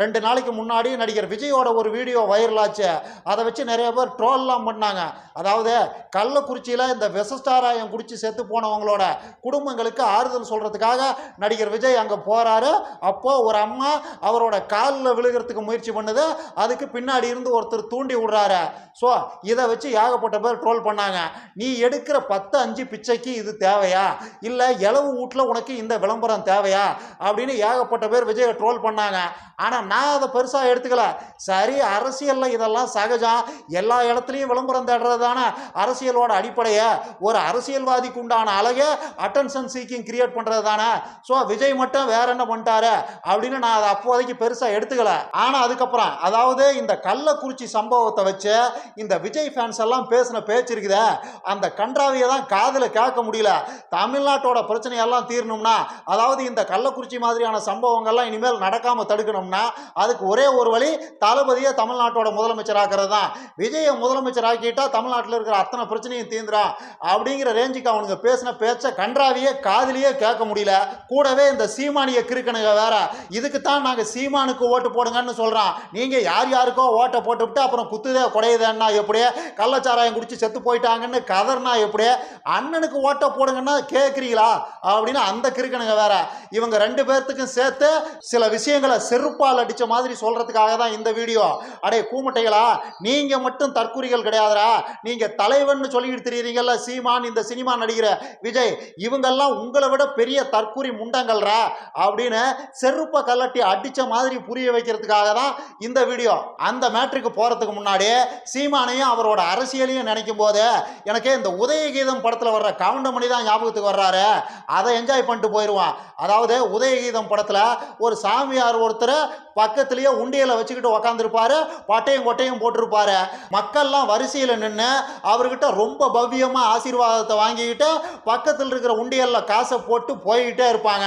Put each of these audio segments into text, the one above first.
ரெண்டு நாளைக்கு முன்னாடி நடிகர் விஜயோட ஒரு வீடியோ வைரல் ஆச்சு அதை வச்சு நிறைய பேர் ட்ரோல்லாம் பண்ணாங்க. அதாவது கள்ளக்குறிச்சியில் இந்த விசஸ்டாராயம் குடிச்சு செத்து போனவங்களோட குடும்பங்களுக்கு ஆறுதல் சொல்கிறதுக்காக நடிகர் விஜய் அங்கே போகிறாரு அப்போது ஒரு அம்மா அவரோட காலில் விழுகிறதுக்கு முயற்சி பண்ணுது. அதுக்கு பின்னாடி இருந்து ஒருத்தர் தூண்டி விடுறாரு. ஸோ இதை வச்சு ஏகப்பட்ட பேர் ட்ரோல் பண்ணாங்க. நீ எடுக்கிற பத்து அஞ்சு பிச்சைக்கு இது தேவையா? இல்லை இளவு வீட்டில் உனக்கு இந்த விளம்பரம் தேவையா? அப்படின்னு ஏகப்பட்ட பேர் விஜயை ட்ரோல் பண்ணாங்க. ஆனால் நான் அதை பெருசாக எடுத்துக்கல. சரி அரசியலில் இதெல்லாம் சகஜம். எல்லா இடத்துலையும் விளம்பரம் தேடுறது தானே அரசியலோட அடிப்படையை. ஒரு அரசியல்வாதிக்கு உண்டான அழகே அட்டென்ஷன் சீக்கிங் கிரியேட் பண்ணுறது தானே ஸோ விஜய் மட்டும் வேற என்ன பண்ணிட்டாரு அப்படின்னு நான் அதை அப்போதைக்கு பெருசாக எடுத்துக்கல. ஆனால் அதுக்கப்புறம் அதாவது இந்த கள்ளக்குறிச்சி சம்பவத்தை வச்சு இந்த விஜய் ஃபேன்ஸ் எல்லாம் பேசின பேச்சு இருக்குதே. அந்த கன்றாவியை தான் காதில் கேட்க முடியல. தமிழ்நாட்டோட பிரச்சனையெல்லாம் தீரணும்னா அதாவது இந்த கள்ளக்குறிச்சி மாதிரியான சம்பவங்கள்லாம் இனிமேல் நடக்காமல் தடுக்கணும்னா அதுக்கு ஒரே ஒரு வழி தளபதியை தமிழ்நாட்டோட முதலமைச்சர் ஆக்கிறது தான் விஜயை முதலமைச்சர் ஆக்கிட்டா தமிழ்நாட்டில் இருக்கிற அத்தனை பிரச்சனையும் தீந்துடும் அப்படிங்கிற ரேஞ்சுக்கு அவனுங்க பேசின பேச்சை கன்றாவியே காதிலேயே கேட்க முடியல. கூடவே இந்த சீமானிய கிறுக்கணுங்க வேற. இதுக்கு தான் நாங்கள் சீமானுக்கு ஓட்டு போடுங்கன்னு சொல்கிறோம் நீங்கள் யார் யாருக்கோ ஓட்டை போட்டுவிட்டு அப்புறம் குத்துதே குடையுதேன்னா எப்படியே கள்ளச்சாராயம் குடிச்சு செத்து போயிட்டாங்கன்னு கதர்னா எப்படியே அண்ணனுக்கு ஓட்டை போடுங்கன்னா கேட்குறீங்களா அப்படின்னு அந்த கிறுக்கணுங்க வேற. இவங்க ரெண்டு பேர்த்துக்கும் சேர்த்து சில விஷயங்களை செருப்பால் அடித்த மாதிரி சொல்கிறதுக்காக தான் இந்த வீடியோ. அடே கூமுட்டைகளா? நீங்கள் மட்டும் தற்கூரிகள் கிடையாதுடா. நீங்கள் தலைவன் சொல்லிக்கிட்டு தெரியுறீங்கல்ல சீமான் இந்த சினிமா நடிகிற விஜய் இவங்கெல்லாம் உங்களை விட பெரிய தற்கூரி முண்டங்கள்ரா அப்படின்னு செருப்பை கலட்டி அடித்த மாதிரி புரிய வைக்கிறதுக்காக தான் இந்த வீடியோ. அந்த மேட்ருக்கு போகிறதுக்கு முன்னாடி சீமானையும் அவரோட அரசியலையும் நினைக்கும் போது எனக்கு இந்த உதயகீதம் படத்தில் வர்ற கவுண்டமணி தான் ஞாபகத்துக்கு வர்றாரு. அதை என்ஜாய் பண்ணிட்டு போயிடுவான் அதாவது உதயகீதம் படத்தில் ஒரு சாமியார் ஒருத்தர் பக்கத்துலேயே உண்டியலை வச்சுக்கிட்டு உக்காந்துருப்பாரு பட்டையும் கொட்டையும் போட்டிருப்பாரு. மக்கள்லாம் வரிசையில் நின்று அவர்கிட்ட ரொம்ப பவ்யமாக ஆசீர்வாதத்தை வாங்கிக்கிட்டு பக்கத்தில் இருக்கிற உண்டியலில் காசை போட்டு போய்கிட்டே இருப்பாங்க.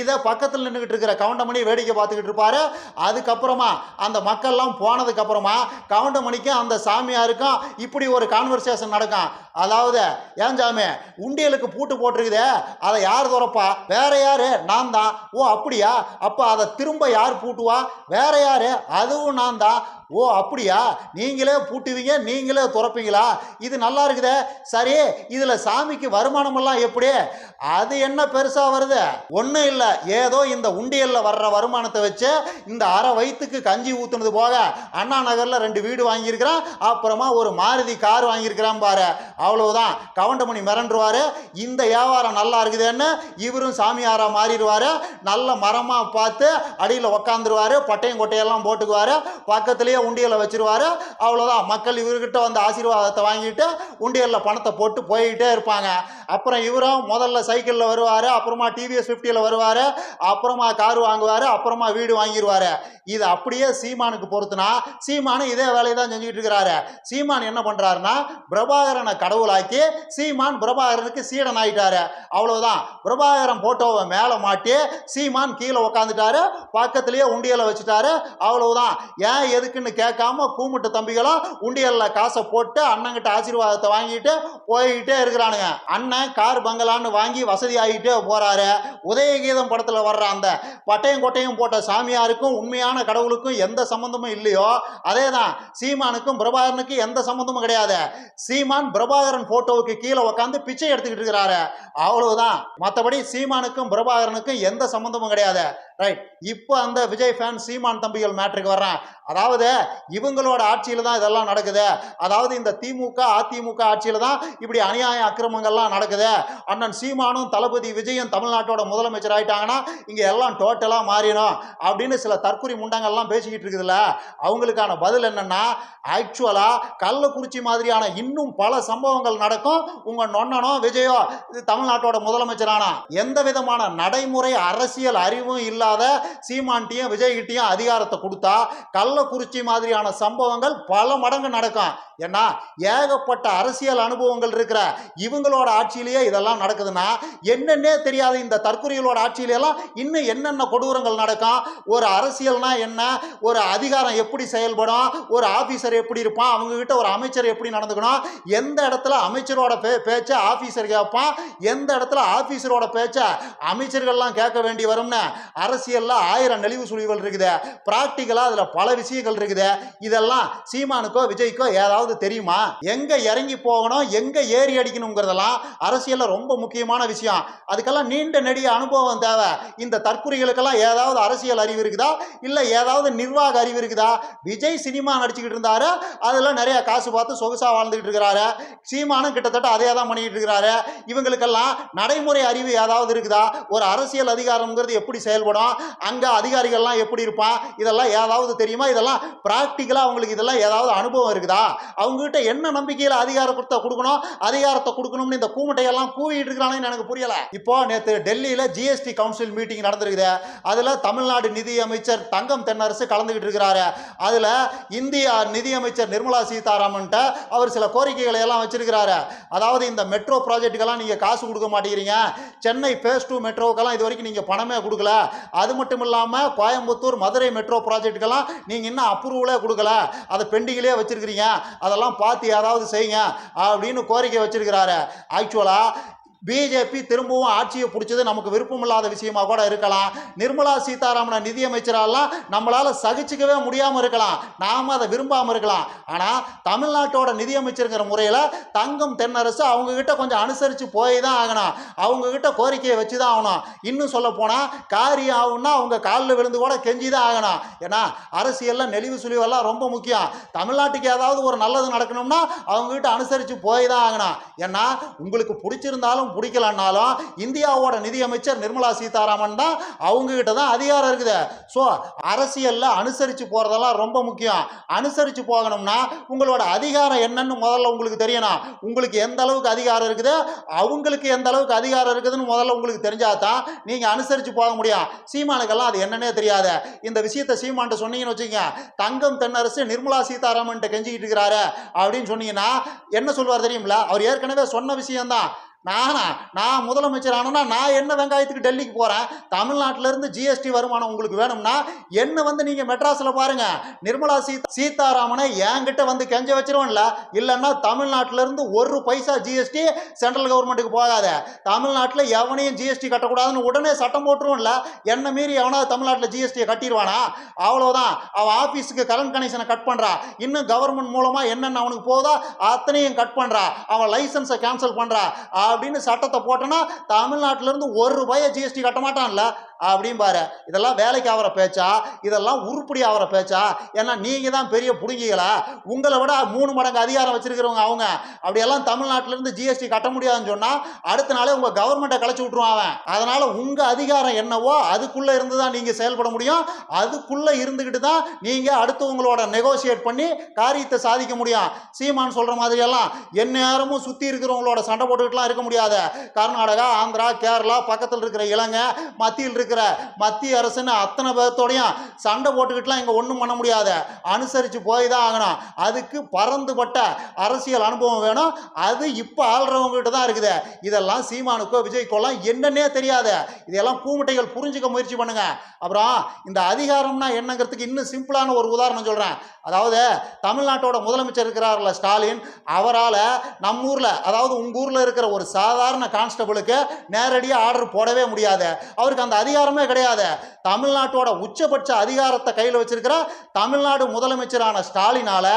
இதை பக்கத்தில் நின்றுக்கிட்டு இருக்கிற கவுண்டமணி வேடிக்கை பார்த்துக்கிட்டு இருப்பாரு. அதுக்கப்புறமா அந்த மக்கள்லாம் போனதுக்கப்புறமா கவுண்டமணிக்கும் அந்த சாமியாருக்கும் இப்படி ஒரு கான்வர்சேஷன் நடக்கும். அதாவது ஏன் சாமி உண்டியலுக்கு பூட்டு போட்டிருக்குதே அதை யார் துறப்பா? வேற யாரு? நான் தான். ஓ அப்படியா? அப்போ அதை திரும்ப யார் பூட்டுவா? வேற யாரு? அதுவும் நான் தான் ஓ அப்படியா? நீங்களே பூட்டுவீங்க நீங்களே துறப்பீங்களா? இது நல்லா இருக்குதே. சரி இதில் சாமிக்கு வருமானமெல்லாம் எப்படி? அது என்ன பெருசாக வருது? ஒன்றும் இல்லை. ஏதோ இந்த உண்டியலில் வர்ற வருமானத்தை வச்சு இந்த அரை வயிற்றுக்கு கஞ்சி ஊற்றுனது போக அண்ணா நகரில் ரெண்டு வீடு வாங்கியிருக்கிறான் அப்புறமா ஒரு மாருதி கார் வாங்கியிருக்கிறான் பாரு. அவ்வளவுதான். கவண்டமணி மிரண்டுருவார். இந்த வியாபாரம் நல்லா இருக்குதுன்னு இவரும் சாமியாரா மாறிடுவார். நல்ல மரமாக பார்த்து அடியில் உக்காந்துருவார். பட்டையும் கொட்டையெல்லாம் போட்டுக்குவாரு. பக்கத்துலேயே உண்டியலை வச்சிருவாரு. அவ்வளோதான் மக்கள் இவர்கிட்ட வந்து ஆசீர்வாதத்தை வாங்கிட்டு உண்டியலில் பணத்தை போட்டு போய்கிட்டே இருப்பாங்க. அப்புறம் இவரும் முதல்ல சைக்கிளில் வருவார். அப்புறமா டிவிஎஸ் ஃபிஃப்டியில் வருவார். அப்புறமா கார் வாங்குவார். அப்புறமா வீடு வாங்கிடுவார் இது அப்படியே சீமானுக்கு பொறுத்துனா சீமானு இதே வேலையை தான் செஞ்சுக்கிட்டு இருக்கிறாரு. சீமான் என்ன பண்ணுறாருன்னா பிரபாகரனை கடவுளாக்கி சீமான் பிரபாகரனுக்கு சீடன் ஆயிட்டாரு. அவ்வளோதான் பிரபாகரன் போட்டோவை மேலே மாட்டி சீமான் கீழே உக்காந்துட்டாரு. பக்கத்துலேயே உண்டியலை வச்சுட்டாரு. அவ்வளவுதான். ஏன் எதுக்குன்னு கேட்காம கூமுட்டு தம்பிகளும் உண்டியலில் காசை போட்டு அண்ணங்கிட்ட ஆசீர்வாதத்தை வாங்கிட்டு போய்கிட்டே இருக்கிறானுங்க. அண்ணன் கார் பங்களான்னு வாங்கி வசதி ஆகிட்டே போறாரு. உதயகீதம் படத்தில் வர்ற அந்த பட்டையும் கொட்டையும் போட்ட சாமியாருக்கும் உண்மையான கடவுளுக்கும் எந்த சம்பந்தமும் இல்லையோ அதே தான் சீமானுக்கும் பிரபாகரனுக்கும் எந்த சம்பந்தமும் கிடையாது. சீமான் பிரபாகரன் போட்டோவுக்கு கீழே உட்காந்து பிச்சை எடுத்துக்கிட்டு இருக்கிறாரு. அவ்வளவுதான். மற்றபடி சீமானுக்கும் பிரபாகரனுக்கும் எந்த சம்பந்தமும் கிடையாது. ரைட் இப்போ அந்த விஜய் ஃபேன் சீமான் தம்பிகள் மேட்ருக்கு வர்றேன். அதாவது இவங்களோட ஆட்சியில் தான் இதெல்லாம் நடக்குது. அதாவது இந்த திமுக அதிமுக ஆட்சியில் தான் இப்படி அநியாய அக்கிரமங்கள்லாம் நடக்குது. அண்ணன் சீமானும் தளபதி விஜயும் தமிழ்நாட்டோட முதலமைச்சர் ஆயிட்டாங்கன்னா இங்கே எல்லாம் டோட்டலாக மாறிடும் அப்படின்னு சில தற்குறி முண்டங்கள்லாம் பேசிக்கிட்டு இருக்குதுல்ல. அவங்களுக்கான பதில் என்னன்னா ஆக்சுவலாக கள்ளக்குறிச்சி மாதிரியான இன்னும் பல சம்பவங்கள் நடக்கும். உங்கள் நொன்னனோ விஜயோ இது தமிழ்நாட்டோட முதலமைச்சரானா? எந்த விதமான நடைமுறை அரசியல் அறிவும் இல்லாத சீமான்ட்டியும் விஜய்கிட்டையும் அதிகாரத்தை கொடுத்தா கள்ளக்குறிச்சி மாதிரியான சம்பவங்கள் பல மடங்கு நடக்கும். ஏன்னா ஏகப்பட்ட அரசியல் அனுபவங்கள் இருக்கிற இவங்களோட ஆட்சியிலேயே இதெல்லாம் நடக்குதுன்னா என்னென்னே தெரியாத இந்த தற்கொலைகளோட ஆட்சியிலெல்லாம் இன்னும் என்னென்ன கொடூரங்கள் நடக்கும்? ஒரு அரசியல்னா என்ன? ஒரு அதிகாரம் எப்படி செயல்படும்? ஒரு ஆஃபீஸர் எப்படி இருப்பான்? அவங்க கிட்ட ஒரு அமைச்சர் எப்படி நடந்துக்கணும்? எந்த இடத்துல அமைச்சரோட பே பேச்சை ஆஃபீஸர் கேட்பான்? எந்த இடத்துல ஆஃபீஸரோட பேச்சை அமைச்சர்கள்லாம் கேட்க வேண்டி வரும்னு? அரசியலில் ஆயிரம் நெளிவு சுழிவுகள் இருக்குது. ப்ராக்டிக்கலாக அதில் பல விஷயங்கள் இருக்குது. இதெல்லாம் சீமானுக்கோ விஜய்க்கோ ஏதாவது தெரியுமா? எங்கே இறங்கி போகணும் எங்கே ஏறி அடிக்கணுங்கிறதெல்லாம் அரசியலில் ரொம்ப முக்கியமான விஷயம். அதுக்கெல்லாம் நீண்ட நெடிய அனுபவம் தேவை. இந்த தற்குறிகளுக்கெல்லாம் ஏதாவது அரசியல் அறிவு இருக்குதா? இல்லை ஏதாவது நிர்வாக அறிவு இருக்குதா? விஜய் சினிமா நடிச்சுக்கிட்டு இருந்தாரு. அதில் நிறைய காசு பார்த்து சொகுசாக வாழ்ந்துகிட்டு இருக்கிறாரு. சீமானும் கிட்டத்தட்ட அதே தான் பண்ணிக்கிட்டு இருக்கிறாரு. இவங்களுக்கெல்லாம் நடைமுறை அறிவு ஏதாவது இருக்குதா? ஒரு அரசியல் அதிகாரம்ங்கிறது எப்படி செயல்படும்? அங்கே அதிகாரிகள்லாம் எப்படி இருப்பான்? இதெல்லாம் ஏதாவது தெரியுமா? இதெல்லாம் ப்ராக்டிக்கலாக அவங்களுக்கு இதெல்லாம் ஏதாவது அனுபவம் இருக்குதா? அவங்ககிட்ட என்ன நம்பிக்கையில் அதிகாரத்தை கொடுக்கணும்? அதிகாரத்தை கொடுக்கணும்னு இந்த கூமட்டையெல்லாம் கூவிட்டு இருக்கிறானேன்னு எனக்கு புரியலை. இப்போ நேற்று டெல்லியில் ஜிஎஸ்டி கவுன்சில் மீட்டிங் நடந்திருக்குது. அதில் தமிழ்நாடு நிதி அமைச்சர் தங்கம் தென்னரசு கலந்துக்கிட்டு இருக்கிறாரு. அதில் இந்திய நிதியமைச்சர் நிர்மலா சீதாராமன்ட்ட அவர் சில கோரிக்கைகளை எல்லாம் வச்சிருக்கிறாரு. அதாவது இந்த மெட்ரோ ப்ராஜெக்ட்டுக்கெல்லாம் நீங்கள் காசு கொடுக்க மாட்டேங்கிறீங்க. சென்னை ஃபேஸ் டூ மெட்ரோவுக்கெல்லாம் இது வரைக்கும் நீங்கள் பணமே கொடுக்கல. அது மட்டும் இல்லாமல் கோயம்புத்தூர் மதுரை மெட்ரோ ப்ராஜெக்ட்டுக்கெல்லாம் நீங்கள் இன்னும் அப்ரூவலே கொடுக்கல. அதை பெண்டிங்கிலே வச்சிருக்கிறீங்க. அதெல்லாம் பார்த்து ஏதாவது செய்யுங்க. அப்படின்னு கோரிக்கை வச்சுருக்கிறாரு. ஆக்சுவலாக பிஜேபி திரும்பவும் ஆட்சியை பிடிச்சது நமக்கு விருப்பமில்லாத விஷயமா கூட இருக்கலாம். நிர்மலா சீதாராமனை நிதியமைச்சராலாம் நம்மளால் சகிச்சுக்கவே முடியாமல் இருக்கலாம். நாம் அதை விரும்பாமல் இருக்கலாம். ஆனால் தமிழ்நாட்டோட நிதியமைச்சருங்கிற முறையில் தங்கம் தென்னரசு அவங்கக்கிட்ட கொஞ்சம் அனுசரித்து போய் தான் ஆகணும். அவங்கக்கிட்ட கோரிக்கையை வச்சு தான் ஆகணும். இன்னும் சொல்ல போனால் காரியம் ஆகும்னா அவங்க காலில் விழுந்து கூட கெஞ்சி தான் ஆகணும். ஏன்னா அரசியலில் நெளிவு சுழிவெல்லாம் ரொம்ப முக்கியம். தமிழ்நாட்டுக்கு ஏதாவது ஒரு நல்லது நடக்கணும்னா அவங்கக்கிட்ட அனுசரித்து போய் தான் ஆகணும். ஏன்னா உங்களுக்கு பிடிச்சிருந்தாலும் பிடிக்கலன்னாலும் இந்தியாவோட நிதியமைச்சர் நிர்மலா சீதாராமன் தான் அவங்கக்கிட்ட தான் அதிகாரம் இருக்குது. ஸோ அரசியலில் அனுசரித்து போகிறதெல்லாம் ரொம்ப முக்கியம். அனுசரித்து போகணும்னா உங்களோட அதிகாரம் என்னன்னு முதல்ல உங்களுக்கு தெரியணும். உங்களுக்கு எந்த அளவுக்கு அதிகாரம் இருக்குது? அவங்களுக்கு எந்த அளவுக்கு அதிகாரம் இருக்குதுன்னு முதல்ல உங்களுக்கு தெரிஞ்சால் தான் நீங்கள் அனுசரித்து போக முடியும். சீமானுக்கெல்லாம் அது என்னன்னே தெரியாது. இந்த விஷயத்தை சீமான்ட்ட சொன்னீங்கன்னு வச்சுக்கோங்க. தங்கம் தென்னரசு நிர்மலா சீதாராமன்ட்ட கெஞ்சிக்கிட்டு இருக்கிறாரு அப்படின்னு சொன்னீங்கன்னா என்ன சொல்வார் தெரியுமில அவர் ஏற்கனவே சொன்ன விஷயம்தான். நானா நான் முதலமைச்சர் ஆனோன்னா நான் என்ன வெங்காயத்துக்கு டெல்லிக்கு போகிறேன் தமிழ்நாட்டிலேருந்து ஜிஎஸ்டி வருமானம் உங்களுக்கு வேணும்னா என்ன வந்து நீங்கள் மெட்ராஸில் பாருங்கள் நிர்மலா சீதா சீதாராமனை என்கிட்ட வந்து கெஞ்ச வச்சிருவோம்ல இல்லைன்னா தமிழ்நாட்டிலேருந்து ஒரு பைசா ஜிஎஸ்டி சென்ட்ரல் கவர்மெண்ட்டுக்கு போகாத. தமிழ்நாட்டில் எவனையும் ஜிஎஸ்டி கட்டக்கூடாதுன்னு உடனே சட்டம் போட்டுருவோம்ல என்ன மீறி எவனாவது தமிழ்நாட்டில் ஜிஎஸ்டியை கட்டிடுவானா? அவ்வளோதான் அவன் ஆஃபீஸுக்கு கரண்ட் கனெக்ஷனை கட் பண்ணுறா இன்னும் கவர்மெண்ட் மூலமாக என்னென்ன அவனுக்கு போதோ அத்தனையும் கட் பண்ணுறா அவன் லைசன்ஸை கேன்சல் பண்ணுறா அப்படின்னு சட்டத்தை போட்டோன்னா தமிழ்நாட்டிலேருந்து ஒரு ரூபாயை ஜிஎஸ்டி கட்ட மாட்டான்ல. அப்படிம்பாரு இதெல்லாம் வேலைக்கு ஆகிற பேச்சா? இதெல்லாம் உருப்படி ஆகிற பேச்சா? ஏன்னா நீங்கள் தான் பெரிய புடுங்கிகளா? உங்களை விட மூணு மடங்கு அதிகாரம் வச்சுருக்கிறவங்க அவங்க. அப்படியெல்லாம் தமிழ்நாட்டிலேருந்து ஜிஎஸ்டி கட்ட முடியாதுன்னு சொன்னால் அடுத்த நாளே உங்கள் கவர்மெண்ட்டை கலைச்சி விட்ருவான் அவன். அதனால் உங்கள் அதிகாரம் என்னவோ அதுக்குள்ளே இருந்து தான் நீங்கள் செயல்பட முடியும். அதுக்குள்ளே இருந்துக்கிட்டு தான் நீங்கள் அடுத்தவங்களோட நெகோசியேட் பண்ணி காரியத்தை சாதிக்க முடியும். சீமான் சொல்கிற மாதிரியெல்லாம் எந்நேரமும் சுற்றி இருக்கிறவங்களோட சண்டை போட்டுக்கிட்டுலாம் இருக்க முடியாது கர்நாடகா ஆந்திரா கேரளா பக்கத்தில் இருக்கிற இலங்கை மத்தியில் இருக்கிற மத்திய அரசுன்னு அத்தனை பேர்த்தோடையும் சண்டை போட்டுக்கிட்டுலாம் இங்கே ஒன்றும் பண்ண முடியாது. அனுசரித்து போய் தான் ஆகணும். அதுக்கு பறந்துபட்ட அரசியல் அனுபவம் வேணும். அது இப்போ ஆள்றவங்ககிட்ட தான் இருக்குது. இதெல்லாம் சீமானுக்கோ விஜய்க்கோலாம் என்னன்னே தெரியாது. இதெல்லாம் பூமுட்டைகள் புரிஞ்சுக்க முயற்சி பண்ணுங்க. அப்புறம் இந்த அதிகாரம்னா என்னங்கிறதுக்கு இன்னும் சிம்பிளான ஒரு உதாரணம் சொல்கிறேன் அதாவது தமிழ்நாட்டோட முதலமைச்சர் இருக்கிறார்ல ஸ்டாலின் அவரால் நம்ம ஊரில் அதாவது உங்கள் ஊரில் இருக்கிற ஒரு சாதாரண கான்ஸ்டபிளுக்கு நேரடியாக ஆர்டர் போடவே முடியாது. அவருக்கு அந்த அதிகாரமே கிடையாது. தமிழ்நாட்டோட உச்சபட்ச அதிகாரத்தை கையில் வச்சிருக்கிற தமிழ்நாடு முதலமைச்சரான ஸ்டாலினால்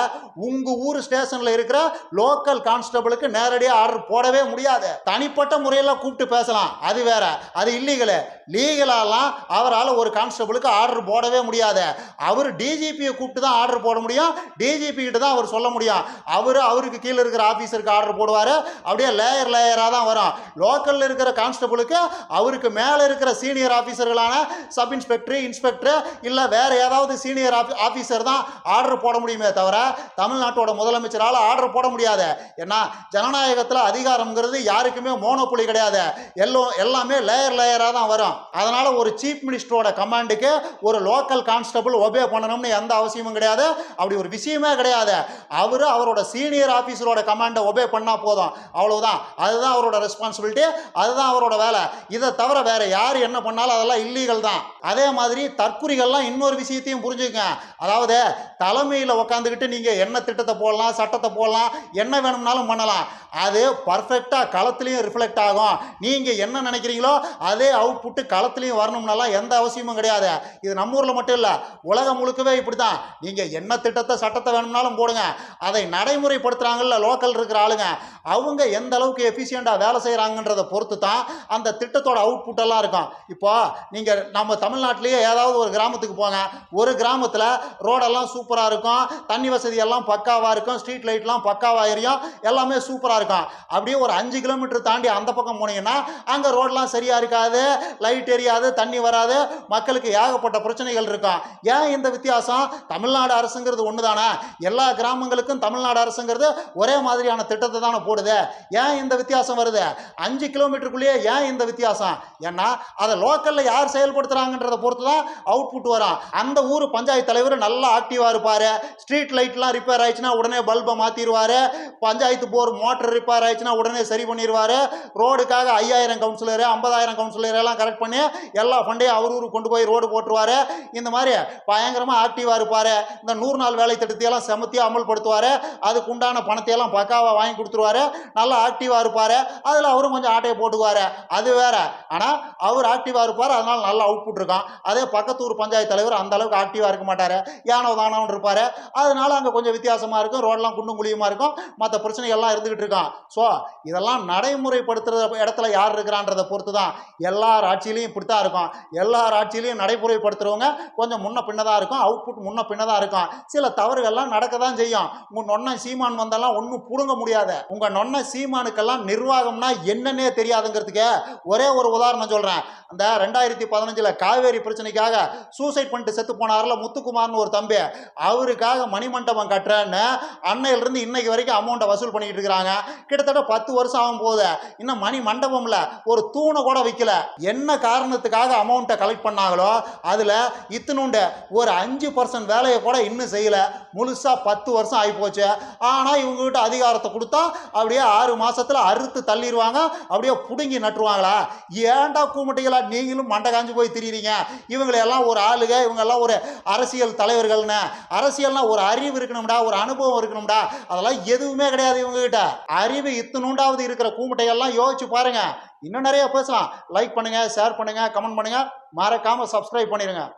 உங்கள் ஊர் ஸ்டேஷனில் இருக்கிற லோக்கல் கான்ஸ்டபிளுக்கு நேரடியாக ஆர்டர் போடவே முடியாது. தனிப்பட்ட முறையில் கூப்பிட்டு பேசலாம். அது வேற. அது இல்லீகலு லீகலாலாம் அவரால் ஒரு கான்ஸ்டபிளுக்கு ஆர்டர் போடவே முடியாது. அவர் டிஜிபியை கூப்பிட்டு தான் ஆர்டர் போட முடியும். டிஜிபி கிட்ட தான் அவர் சொல்ல முடியும். அவர் அவருக்கு கீழே இருக்கிற ஆஃபீஸருக்கு ஆர்டர் போடுவார். அப்படியே லேயர் லேயர் லேயராக தான் வரும் லோக்கலில் இருக்கிற கான்ஸ்டபிளுக்கு அவருக்கு மேலே இருக்கிற சீனியர் ஆஃபீஸர்களான சப் இன்ஸ்பெக்டர் இன்ஸ்பெக்டர் இல்லை வேற ஏதாவது சீனியர் ஆஃபீஸர் தான் ஆர்டர் போட முடியுமே தவிர தமிழ்நாட்டோட முதலமைச்சரால் ஆர்டர் போட முடியாது. ஏன்னா ஜனநாயகத்தில் அதிகாரம்ங்கிறது யாருக்குமே மோனோபுலி கிடையாது. எல்லோ எல்லாமே லேயர் லேயராக தான் வரும். அதனால் ஒரு சீஃப் மினிஸ்டரோட கமாண்டுக்கு ஒரு லோக்கல் கான்ஸ்டபிள் ஒபே பண்ணணும்னு எந்த அவசியமும் கிடையாது. அப்படி ஒரு விஷயமே கிடையாது. அவர் அவரோட சீனியர் ஆஃபீஸரோட கமாண்டை ஒபே பண்ணால் போதும். அவ்வளோதான் அதுதான் அதுதான் அவரோட ரெஸ்பான்சிபிலிட்டி அதுதான் அவரோட வேலை. இதை தவிர வேற யார் என்ன பண்ணாலும் அதெல்லாம் இல்லீகல் தான். அதே மாதிரி தற்குறிகள்லாம் இன்னொரு விஷயத்தையும் புரிஞ்சுக்கங்க. அதாவது தலைமையில் உட்காந்துக்கிட்டு நீங்கள் என்ன திட்டத்தை போடலாம் சட்டத்தை போடலாம் என்ன வேணும்னாலும் பண்ணலாம். அது பர்ஃபெக்டாக களத்துலேயும் ரிஃப்ளெக்ட் ஆகும். நீங்கள் என்ன நினைக்கிறீங்களோ அதே அவுட்புட்டு களத்துலேயும் வரணும்னாலாம் எந்த அவசியமும் கிடையாது. இது நம்ம ஊரில் மட்டும் இல்லை உலகம் முழுக்கவே இப்படி தான் நீங்கள் என்ன திட்டத்தை சட்டத்தை வேணும்னாலும் போடுங்க. அதை நடைமுறைப்படுத்துகிறாங்கல்ல லோக்கல் இருக்கிற ஆளுங்க. அவங்க எந்த அளவுக்கு எஃபிஷியன் எஃபிஷியண்ட்டாக வேலை செய்கிறாங்கன்றதை பொறுத்து தான் அந்த திட்டத்தோட அவுட்புட் எல்லாம் இருக்கும் இப்போ நீங்கள் நம்ம தமிழ்நாட்டிலேயே ஏதாவது ஒரு கிராமத்துக்கு போங்க. ஒரு கிராமத்தில் ரோடெல்லாம் சூப்பராக இருக்கும். தண்ணி வசதி எல்லாம் பக்காவாக இருக்கும். ஸ்ட்ரீட் லைட்லாம் பக்காவாக எரியும். எல்லாமே சூப்பராக இருக்கும். அப்படியே ஒரு அஞ்சு கிலோமீட்டர் தாண்டி அந்த பக்கம் போனீங்கன்னா அங்கே ரோடெலாம் சரியாக இருக்காது. லைட் எரியாது தண்ணி வராது. மக்களுக்கு ஏகப்பட்ட பிரச்சனைகள் இருக்கும். ஏன் இந்த வித்தியாசம்? தமிழ்நாடு அரசுங்கிறது ஒன்று தானே எல்லா கிராமங்களுக்கும் தமிழ்நாடு அரசுங்கிறது ஒரே மாதிரியான திட்டத்தை தானே போடுது. ஏன் இந்த வித்தியாசம்? வருது. அஞ்சு கிலோமீட்டருக்குள்ளேயே ஏன் இந்த வித்தியாசம்? ஏன்னா அதை லோக்கலில் யார் செயல்படுத்துகிறாங்கன்றதை பொறுத்து தான் அவுட்புட் வரும். அந்த ஊர் பஞ்சாயத்து தலைவர் நல்லா ஆக்டிவாக இருப்பார். ஸ்ட்ரீட் லைட்லாம் ரிப்பேர் ஆயிடுச்சுன்னா உடனே பல்பை மாற்றிடுவார் பஞ்சாயத்து போர் மோட்டர் ரிப்பேர் ஆயிடுச்சுன்னா உடனே சரி பண்ணிடுவார் ரோடுக்காக ஐயாயிரம் கவுன்சிலரு ஐம்பதாயிரம் கவுன்சிலர் எல்லாம் கரெக்ட் பண்ணி எல்லா ஃபண்டையும் அவர் ஊருக்கு கொண்டு போய் ரோடு போட்டுருவார். இந்த மாதிரி பயங்கரமாக ஆக்டிவாக இருப்பார். இந்த நூறு நாள் வேலை திட்டத்தையெல்லாம் செமத்தியாக அமல்படுத்துவார். அதுக்கு உண்டான பணத்தையெல்லாம் பக்காவாக வாங்கி கொடுத்துருவாரு. நல்லா ஆக்டிவாக இருப்பார். அதில் அவரும் கொஞ்சம் ஆட்டையை போட்டுக்குவார். அது வேற. ஆனால் அவர் ஆக்டிவாக இருப்பார். அதனால் நல்ல அவுட்புட் இருக்கும் அதே பக்கத்து ஊர் பஞ்சாயத்து தலைவர் அந்த அளவுக்கு ஆக்டிவாக இருக்க மாட்டார். யானோ தானோன்னு இருப்பார். அதனால அங்கே கொஞ்சம் வித்தியாசமாக இருக்கும். ரோடெல்லாம் குண்டும் குழியுமா இருக்கும். மற்ற பிரச்சனைகள்லாம் இருந்துகிட்டு இருக்கும் ஸோ இதெல்லாம் நடைமுறைப்படுத்துகிற இடத்துல யார் இருக்கிறான்றதை பொறுத்து தான் எல்லார் ஆட்சியிலையும் இப்படி தான் இருக்கும். எல்லார் ஆட்சியிலையும் நடைமுறைப்படுத்துகிறவங்க கொஞ்சம் முன்ன பின்னதாக இருக்கும். அவுட்புட் முன்ன பின்னதாக இருக்கும் சில தவறுகள்லாம் நடக்க தான் செய்யும். உங்கள் நொன்ன சீமான் வந்தெல்லாம் ஒன்றும் புடுங்க முடியாது. உங்கள் நொன்ன சீமானுக்கெல்லாம் நிர்வாகம்னா என்னன்னே தெரியாதுங்கிறதுக்கு ஒரே ஒரு உதாரணம் சொல்கிறேன் அந்த ரெண்டாயிரத்தி பதினஞ்சில் காவேரி பிரச்சனைக்காக சூசைட் பண்ணிட்டு செத்து போனார்ல முத்துக்குமார்னு ஒரு தம்பி. அவருக்காக மணிமண்டபம் கட்டுறேன்னு அன்னையிலிருந்து இன்னைக்கு வரைக்கும் அமௌண்ட்டை வசூல் பண்ணிக்கிட்டு இருக்கிறாங்க. கிட்டத்தட்ட பத்து வருஷம் ஆகும் போது இன்னும் மணி மண்டபம்ல ஒரு தூணை கூட வைக்கல. என்ன காரணத்துக்காக அமௌண்ட்டை கலெக்ட் பண்ணாங்களோ அதில் இத்தினுண்டு ஒரு அஞ்சு பர்சன்ட் வேலையை கூட இன்னும் செய்யலை. முழுசாக பத்து வருஷம் ஆகி போச்சு. ஆனால் இவங்ககிட்ட அதிகாரத்தை கொடுத்தா அப்படியே ஆறு மாதத்தில் அறுத்து தள்ளிடுவாங்க அப்படியே பிடுங்கி நட்டுருவாங்களா? ஏன்டா கூமுட்டைகளா நீங்களும் மண்டை காஞ்சு போய் திரியிறீங்க? இவங்களெல்லாம் ஒரு ஆளுக இவங்கெல்லாம் ஒரு அரசியல் தலைவர்கள்னு. அரசியல்னா ஒரு அறிவு இருக்கணும்டா ஒரு அனுபவம் இருக்கணும்டா. அதெல்லாம் எதுவுமே கிடையாது இவங்ககிட்ட. அறிவு இத்தனூண்டாவது இருக்கிற கூமுட்டைகள்லாம் யோசிச்சு பாருங்க. இன்னும் நிறைய பேசலாம். லைக் பண்ணுங்க ஷேர் பண்ணுங்க கமெண்ட் பண்ணுங்க. மறக்காம சப்ஸ்கிரைப் பண்ணிடுங்க